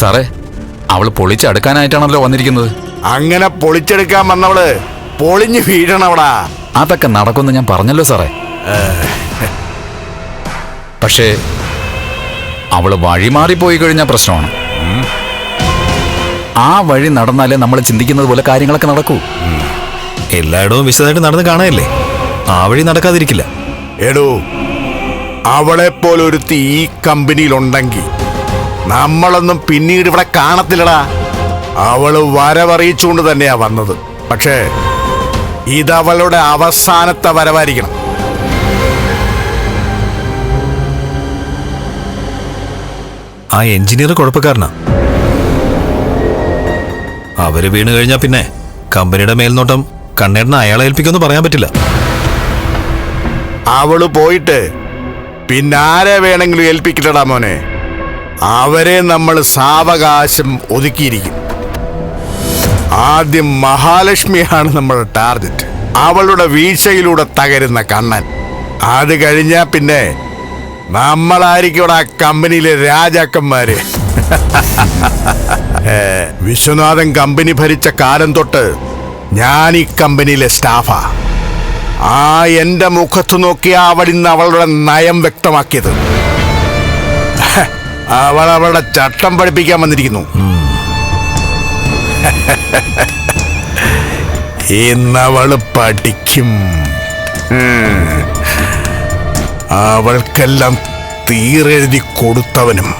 സാറേ അവൾ പൊളിച്ചെടുക്കാനായിട്ടാണല്ലോ വന്നിരിക്കുന്നത്. അങ്ങനെ പൊളിച്ചെടുക്കാൻ വന്നവൾ പൊളിഞ്ഞു വീഴണവടാ. അതൊക്കെ നടക്കുമെന്ന് ഞാൻ പറഞ്ഞല്ലോ സാറേ. പക്ഷേ അവൾ വഴി പോയി കഴിഞ്ഞാൽ പ്രശ്നമാണ്. ആ വഴി നടന്നാലേ നമ്മൾ ചിന്തിക്കുന്നത് പോലെ കാര്യങ്ങളൊക്കെ നടക്കൂ. എല്ലായിടവും വിശദമായിട്ട് നടന്ന് കാണാനല്ലേ? ആ വഴി നടക്കാതിരിക്കില്ല. എടോ അവളെ പോലെ ഒരുത്തി ഈ കമ്പനിയിലുണ്ടെങ്കിൽ നമ്മളൊന്നും പിന്നീട് ഇവിടെ കാണത്തില്ലടാ. അവൾ വരവറിയിച്ചുകൊണ്ട് തന്നെയാ വന്നത്. പക്ഷേ ഇതവളുടെ അവസാനത്തെ വരവായിരിക്കണം. ആ എഞ്ചിനീയർ കുഴപ്പക്കാരനാ. അവർ വീണ് കഴിഞ്ഞാ പിന്നെ കമ്പനിയുടെ മേൽനോട്ടം കണ്ണേടന അയാളെ ഏൽപ്പിക്കുമെന്ന് പറയാൻ പറ്റില്ല. അവൾ പോയിട്ട് പിന്നെ ആരെ വേണമെങ്കിലും ഏൽപ്പിക്കട്ടടാ മോനെ? അവരെ നമ്മൾ സാവകാശം ഒതുക്കിയിരിക്കും. ആദ്യം മഹാലക്ഷ്മിയാണ് നമ്മുടെ ടാർഗറ്റ്. അവളുടെ വീഴ്ചയിലൂടെ തകരുന്ന കണ്ണൻ. അത് കഴിഞ്ഞാ പിന്നെ നമ്മളായിരിക്കും ആ കമ്പനിയിലെ രാജാക്കന്മാര്. വിശ്വനാഥൻ കമ്പനി ഭരിച്ച കാലം തൊട്ട് ഞാൻ ഈ കമ്പനിയിലെ സ്റ്റാഫാ. ആ എന്റെ മുഖത്ത് നോക്കിയാ അവൾ ഇന്ന് അവളുടെ നയം വ്യക്തമാക്കിയത്. അവൾ അവളുടെ ചട്ടം പഠിപ്പിക്കാൻ വന്നിരിക്കുന്നു ഇന്നവൾ പഠിക്കും. അവൾക്കെല്ലാം തീരെഴുതി കൊടുത്തവനും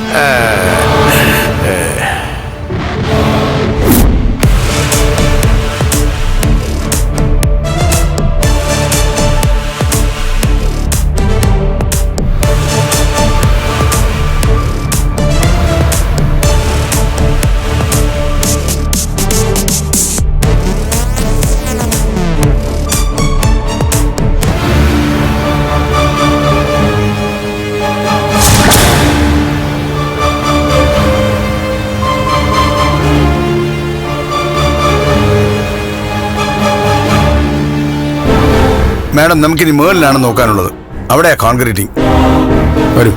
മാഡം നമുക്കിനി മേളിലാണ് നോക്കാനുള്ളത്. അവിടെയാ കോൺക്രീറ്റിംഗ് വരൂ.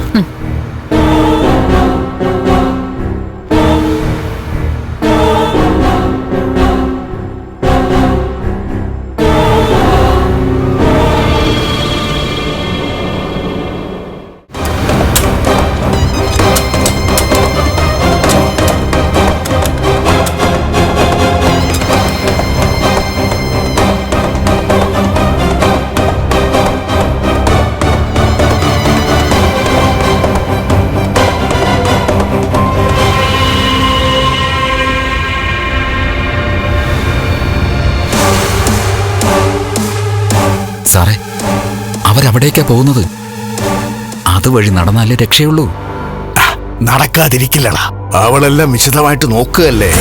സാറേ അവരവിടേക്കാ പോകുന്നത്? അതുവഴി നടന്നാലേ രക്ഷയുള്ളൂ. നടക്കാതിരിക്കില്ലടാ. അവളെല്ലാം വിശദമായിട്ട് നോക്കുകയല്ലേ?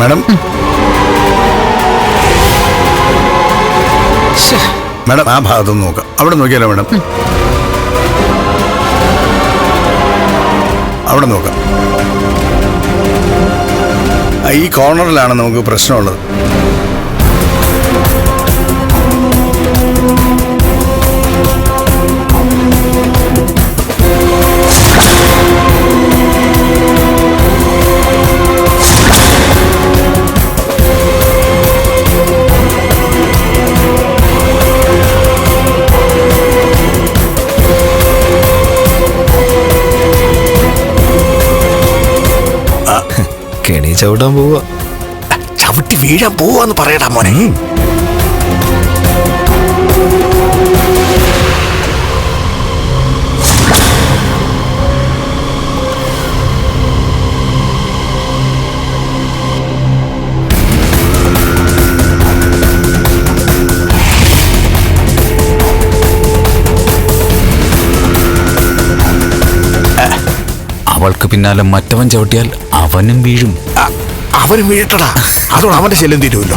മാഡം. മാഡം ആ ഭാഗത്തൊന്ന് നോക്കാം. അവിടെ നോക്കിയാലോ മാഡം? അവിടെ നോക്കാം. ഈ കോർണറിലാണ് നമുക്ക് പ്രശ്നമുള്ളത്. ക്ഷണി ചവിട്ടാൻ പോവാ. ചവിട്ടി വീഴാൻ പോവാന്ന് പറയടാ മോനെ. അവൾക്ക് പിന്നാലെ മറ്റവൻ ചവിട്ടിയാൽ അവനും വീഴും. അവനും വീഴട്ടടാ. അതോടെ അവന്റെ ശല്യം തീരുമല്ലോ.